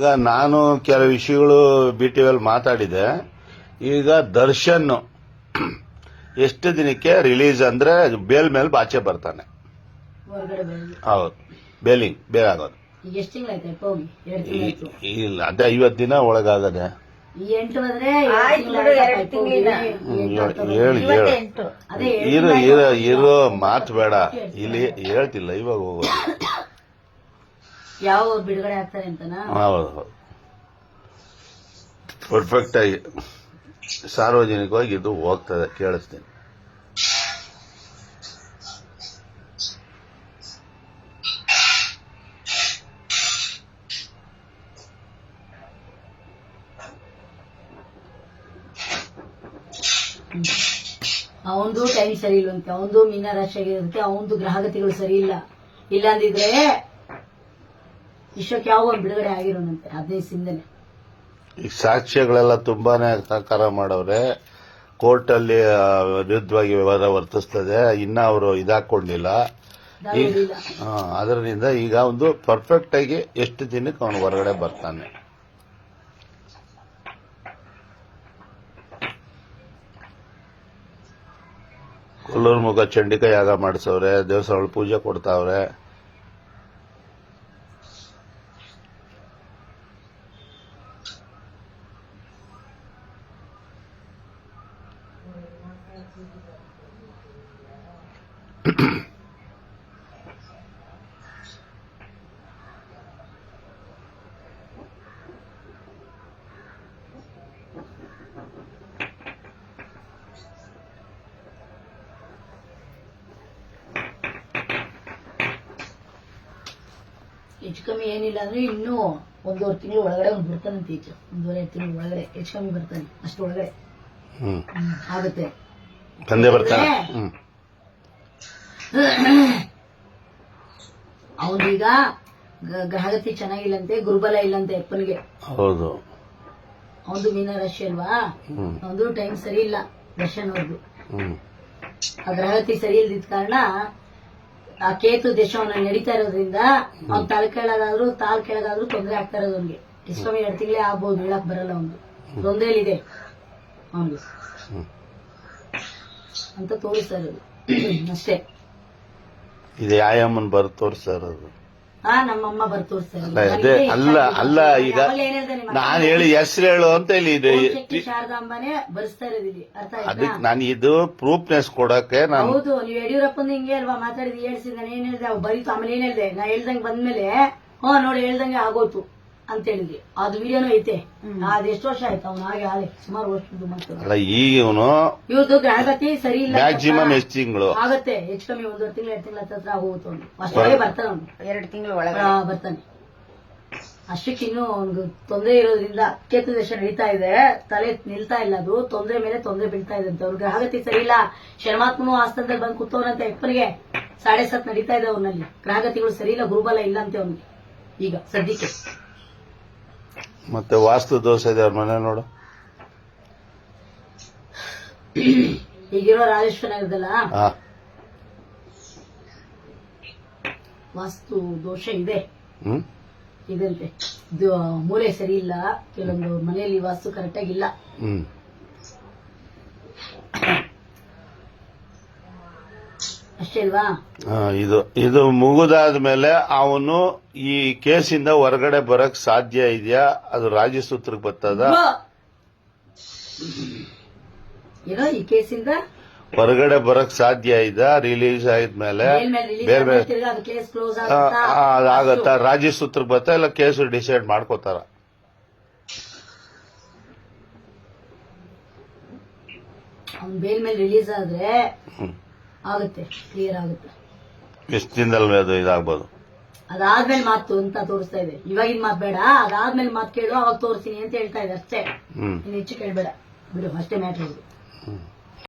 ಈಗ ನಾನು ಕೆಲವು ವಿಷಯಗಳು ಬಿ ಟಿ ಮಾತಾಡಿದೆ. ಈಗ ದರ್ಶನ್ ಎಷ್ಟು ದಿನಕ್ಕೆ ರಿಲೀಸ್ ಅಂದ್ರೆ ಬೇಲ್ ಮೇಲೆ ಬಾಚೆ ಬರ್ತಾನೆ. ಹೌದು. ಬೇಲಿಂಗ್ ಬೇಲ್ ಆಗೋದು. ಈಗ ಎಷ್ಟು ಹೋಗಿ? ಎರಡು ತಿಂಗಳಾಯ್ತು. ಇಲ್ಲ ಅದೇ ಐವತ್ತು ದಿನ ಒಳಗಾಗದೆ. ಹೇಳಿ ಹೇಳು ಇರೋ ಇರೋ ಇರೋ ಮಾತು ಬೇಡ. ಇಲ್ಲಿ ಹೇಳ್ತಿಲ್ಲ ಇವಾಗ ಹೋಗೋದು. ಯಾವ ಬಿಡುಗಡೆ ಆಗ್ತಾರೆ ಅಂತನಾ? ಹೌದು. ಹೌದು ಪರ್ಫೆಕ್ಟ್ ಆಗಿ ಸಾರ್ವಜನಿಕವಾಗಿ ಇದು ಹೋಗ್ತದೆ ಕೇಳಿಸ್ತೀನಿ. ಅವಂದು ಟೈಮ್ ಸರಿ ಇಲ್ವಂತೆ ಅವಂದು ಮೀನರಾಶಿ ಆಗಿರುತ್ತೆ ಅವಂದು ಗ್ರಹಗತಿಗಳು ಸರಿ ಇಲ್ಲ. ಇಲ್ಲ ಅಂದಿದ್ರೆ ವಿಶ್ವಕ್ಕೆ ಯಾವ ಒಂದು ಬಿಡುಗಡೆ ಆಗಿರೋನಂತೆ ಹದಿನೈದು ದಿನದಲ್ಲೇ. ಈಗ ಸಾಕ್ಷ್ಯಗಳೆಲ್ಲ ತುಂಬಾನೇ ಸಹಕಾರ ಮಾಡವ್ರೆ. ಕೋರ್ಟ್ ಅಲ್ಲಿ ಆ, ವಿರುದ್ಧವಾಗಿ ವ್ಯವಹಾರ ವರ್ತಿಸ್ತದೆ. ಇನ್ನ ಅವರು ಇದಾಕೊಂಡಿಲ್ಲ. ಅದರಿಂದ ಈಗ ಒಂದು ಪರ್ಫೆಕ್ಟ್ ಆಗಿ ಎಷ್ಟು ದಿನಕ್ಕೆ ಅವನು ಹೊರಗಡೆ ಬರ್ತಾನೆ. ಕೊಲ್ಲೂರು ಮುಖ ಚಂಡಿಕಾ ಯಾಗ ಮಾಡಿಸವ್ರೆ ದೇವಸ್ಥಾನಗಳು ಪೂಜೆ ಕೊಡ್ತಾವ್ರೆ. ಹೆಚ್ಚು ಕಮ್ಮಿ ಏನಿಲ್ಲ ಅಂದ್ರೆ ಇನ್ನೂ ಒಂದೂವರೆ ತಿಂಗಳು ಒಳಗಡೆ ಒಂದು ಬರ್ತಾನಂತೆ ಹೆಚ್ಚು ಒಂದೂವರೆ ತಿಂಗಳು ಒಳಗಡೆ ಹೆಚ್ಚು ಕಮ್ಮಿ ಬರ್ತಾನೆ ಅಷ್ಟು ಒಳಗಡೆ. ಹ್ಮ್ ಆಗುತ್ತೆ. ತಂದೆ ಬರ್ತಾನೆ. ಹ್ಮ್. ಅವನೀಗ ಗ್ರಹಗತಿ ಚೆನ್ನಾಗಿಲ್ಲಂತೆ ಗುರುಬಲ ಇಲ್ಲಂತೆ ಅಪ್ಪನಿಗೆ. ಹೌದು. ಅವನು ಮೀನರಾಶಿ ಅಲ್ವಾ? ಹ್ಮ್. ಅವನು ಟೈಮ್ ಸರಿ ಇಲ್ಲ ದರ್ಶನ್ ಅವ್ರದ್ದು ಹ್ಮ್. ಆ ಗ್ರಹಗತಿ ಸರಿ ಇಲ್ದಿದ್ ಕಾರಣ ಆ ಕೇತು ದೇಶವನ್ನ ನಡೀತಾ ಇರೋದ್ರಿಂದ ಅವ್ನ್ ತಾಳ್ ಕೇಳೋದಾದ್ರು ತಾಳ್ ಕೆಳಗಾದ್ರೂ ತೊಂದರೆ ಆಗ್ತಾ ಇರೋದು ಅವ್ನಿಗೆ. ಎಷ್ಟೊಮ್ಮೆ ಎರಡು ತಿಂಗಳೇ ಆಗ್ಬೋದು ಹೇಳಕ್ ಬರಲ್ಲ ಅವನು ತೊಂದರೆಲಿದೆ. ಅವನಿಗೆ ಹ್ಮ್. ಅಂತ ತೋರಿಸ್ತಾ ಇರೋದು ಅಷ್ಟೇ. ಇದು ಯಾಯಮ್ಮನ್ ಬರ್ ತೋರಿಸ್ತಾರ ಅದು? ಹಾ ನಮ್ಮಮ್ಮ ಬರ್ ಅಲ್ಲ ಅದೇ ಅಲ್ಲ ಅಲ್ಲ ಈಗ ನಾನು ಹೇಳಿ ಹೆಸರು ಹೇಳು ಅಂತ ಹೇಳಿ ಇದು. ಶಕ್ತಿ ಶಾರದಾಂಬನೇ ಬರ್ಸ್ತಾ ಇರೋದು ಇಲ್ಲಿ ಅರ್ಥ ಆಯ್ತಾ? ಅದಕ್ಕೆ ನಾನು ಇದು ಪ್ರೂಫ್ನೆಸ್ ಕೊಡಕ್ಕೆ ನಾನು ಹೌದು ನೀವು ಯಡಿಯೂರಪ್ಪನ ಹಿಂಗೆ ಅಲ್ವಾ ಮಾತಾಡಿದ್ ಹೇಳ್ಸಿದ್ ನಾನು ಏನ್ ಹೇಳ್ದೆ? ಅವ್ ಬರೀತು ಆಮೇಲೆ ಏನ್ ಹೇಳ್ದೆ? ನಾ ಹೇಳ್ದಂಗೆ ಬಂದ್ಮೇಲೆ ಹ್ಞೂ ನೋಡಿ ಹೇಳ್ದಂಗೆ ಆಗೋಯ್ತು. ಅಂತ ಹೇಳಿದ್ವಿ ಅದು ವಿಡಿಯೋನು ಐತೆ. ಅದ್ ಎಷ್ಟು ವರ್ಷ ಆಯ್ತು? ಅವ್ನು ಹಾಗೆ ಹಾಳೆ ಸುಮಾರು ವರ್ಷದ್ದು ಮಾತು ಅಲ್ಲ ಈಗ ಇವನು ಇವ್ರದ್ದು ಗ್ರಹಗತಿ ಸರಿ ಇಲ್ಲ ಮ್ಯಾಕ್ಸಿಮಮ್ ಎಷ್ಟು ತಿಂಗಳು? ಆಗತ್ತೆ. ಹೆಚ್ಚು ಕಮ್ಮಿ? ಒಂದೂವರೆ ತಿಂಗಳು ಎರಡು ತಿಂಗಳ ಹತ್ರ ಹೋಗುತ್ತೆ ಅವ್ನು. ಅಷ್ಟೊಳಗೆ ಬರ್ತಾನೆ ಅವ್ನು. ಎರಡು ತಿಂಗಳು ಒಳಗಡೆ. ಬರ್ತಾನೆ. ಅಷ್ಟಕ್ಕೆ ಇನ್ನೂ ತೊಂದ್ರೆ ತೊಂದರೆ ಇರೋದ್ರಿಂದ ಕೇತು ದೇಶ ನಡೀತಾ ಇದೆ. ತಲೆ ನಿಲ್ತಾ ಇಲ್ಲ ಅದು. ತೊಂದರೆ ಮೇಲೆ ತೊಂದರೆ ಬೀಳ್ತಾ ಇದೆ ಅಂತ. ಅವ್ರ ಗ್ರಹಗತಿ ಸರಿ ಇಲ್ಲ. ಶರ್ಮಾತ್ಮನು ಆಸ್ಥಾನದಲ್ಲಿ ಬಂದು ಕೂತವ್ರಂತೆ ಅಪ್ಪನಿಗೆ. ಸಾಡೆ ಸತ್ ನಡೀತಾ ಇದೆ ಅವ್ನಲ್ಲಿ. ಗ್ರಹಗತಿಗಳು ಸರಿ ಇಲ್ಲ ಗುರುಬಲ ಇಲ್ಲ ಅಂತ ಅವ್ನಿಗೆ. ಈಗ ಸದ್ಯಕ್ಕೆ. ಮತ್ತೆ ವಾಸ್ತು ದೋಷ ಇದೆ ಅವ್ರ ಮನೆ ನೋಡು. ಈಗಿರೋ ರಾಜೇಶ್ವರ ನಗರದಲ್ಲ? ಹಾ. ವಾಸ್ತು ದೋಷ ಇದೆ. ಹ್ಮ್? ಇದಂತೆ ಇದು ಮೂಲೆ ಸರಿ ಇಲ್ಲ. ಕೆಲವೊಂದು ಮನೆಯಲ್ಲಿ ವಾಸ್ತು ಕರೆಕ್ಟಾಗಿ ಇಲ್ಲ. ಹ್ಮ್. ಇದು ಇದು ಮುಗಿದಾದ್ಮೇಲೆ ಅವನು ಈ ಕೇಸಿಂದ ಹೊರಗಡೆ ಬರಕ್ ಸಾಧ್ಯ ಇದೆಯಾ? ಅದು ರಾಜಸೂತ್ರಕ್ಕೆ ಬರ್ತದ? ಏನೋ ಈ ಕೇಸಿಂದ? ಹೊರಗಡೆ ಬರಕ್ ಸಾಧ್ಯ ಇದ ರಿಲೀಸ್ ಆದ್ಮೇಲೆ? ಬೇರೆ ಬೇರೆ ಅದಾಗತ್ತ ರಾಜ್ಯ ರಾಜಸೂತ್ರಕ್ಕೆ ಬರ್ತಾ ಇಲ್ಲ ಕೇಸ್ ಡಿಸೈಡ್ ಮಾಡ್ಕೋತಾರ? ಬೇಲ್ ಮೇಲೆ ರಿಲೀಸ್ ಆದ್ರೆ ಆಗುತ್ತೆ ಕ್ಲಿಯರ್ ಆಗುತ್ತೆ. ಎಷ್ಟು ದಿನದಲ್ಲಿ ಅದು ಇದಾಗ್ಬೋದು. ಅದಾದ್ಮೇಲೆ ಮಾತು ಅಂತ ತೋರಿಸ್ತಾ ಇದೆ. ಇವಾಗಿನ ಮಾತು ಬೇಡ ಅದಾದ್ಮೇಲೆ ಮಾತು ಕೇಳು ಅವಾಗ ತೋರಿಸ್ತೀನಿ ಅಂತ ಹೇಳ್ತಾ ಇದೆ ಅಷ್ಟೇ. ಹ್ಮ್. ಇನ್ನು ಹೆಚ್ಚು ಕೇಳಬೇಡ. ಬಿಡು ಅಷ್ಟೇ ಮ್ಯಾಟ್ರ್